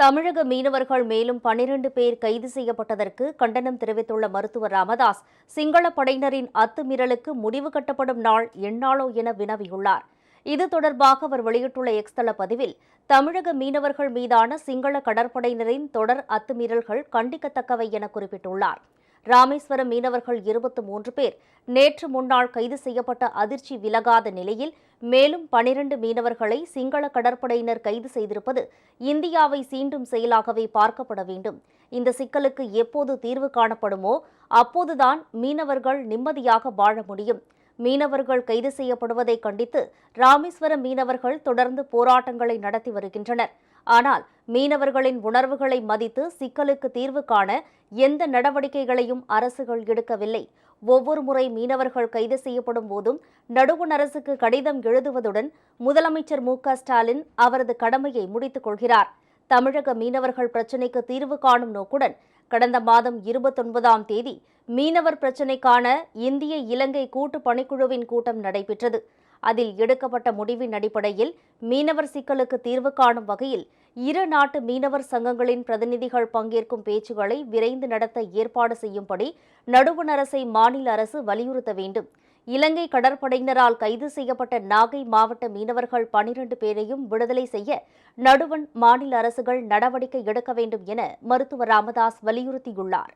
தமிழக மீனவர்கள் மேலும் பனிரண்டு பேர் கைது செய்யப்பட்டதற்கு கண்டனம் தெரிவித்துள்ள மருத்துவர் ராமதாஸ் சிங்கள படையினரின் அத்துமீறலுக்கு முடிவு கட்டப்படும் நாள் எந்நாளோ என வினவியுள்ளார். இது தொடர்பாக அவர் வெளியிட்டுள்ள எக்ஸ்தல பதிவில் தமிழக மீனவர்கள் மீதான சிங்கள கடற்படையினரின் தொடர் அத்துமீறல்கள் கண்டிக்கத்தக்கவை என குறிப்பிட்டுள்ளார். ராமேஸ்வரம் மீனவர்கள் இருபத்தி மூன்று பேர் நேற்று முன்னாள் கைது செய்யப்பட்ட அதிர்ச்சி விலகாத நிலையில் மேலும் பனிரண்டு மீனவர்களை சிங்கள கடற்படையினர் கைது செய்திருப்பது இந்தியாவை சீண்டும் செயலாகவே பார்க்கப்பட வேண்டும். இந்த சிக்கலுக்கு எப்போது தீர்வு காணப்படுமோ அப்போதுதான் மீனவர்கள் நிம்மதியாக வாழ முடியும். மீனவர்கள் கைது செய்யப்படுவதை கண்டித்து ராமேஸ்வரம் மீனவர்கள் தொடர்ந்து போராட்டங்களை நடத்தி வருகின்றனர். ஆனால் மீனவர்களின் உணர்வுகளை மதித்து சிக்கலுக்கு தீர்வு காண எந்த நடவடிக்கைகளையும் அரசுகள் எடுக்கவில்லை. ஒவ்வொரு முறை மீனவர்கள் கைது செய்யப்படும் போதும் நடுவண் அரசுக்கு கடிதம் எழுதுவதுடன் முதலமைச்சர் மு. க. ஸ்டாலின் அவரது கடமையை முடித்துக் கொள்கிறார். தமிழக மீனவர்கள் பிரச்சினைக்கு தீர்வு காணும் நோக்குடன் கடந்த மாதம் இருபத்தொன்பதாம் தேதி மீனவர் பிரச்சினைக்கான இந்திய இலங்கை கூட்டு பணிக்குழுவின் கூட்டம் நடைபெற்றது. அதில் எடுக்கப்பட்ட முடிவின் அடிப்படையில் மீனவர் சிக்கலுக்கு தீர்வு காணும் வகையில் இரு நாட்டு மீனவர் சங்கங்களின் பிரதிநிதிகள் பங்கேற்கும் பேச்சுகளை விரைந்து நடத்த ஏற்பாடு செய்யும்படி நடுவண் அரசை மாநில அரசு வலியுறுத்த வேண்டும். இலங்கை கடற்படையினரால் கைது செய்யப்பட்ட நாகை மாவட்ட மீனவர்கள் பனிரண்டு பேரையும் விடுதலை செய்ய நடுவண் மாநில அரசுகள் நடவடிக்கை எடுக்க வேண்டும் என மருத்துவர் ராமதாஸ் வலியுறுத்தியுள்ளார்.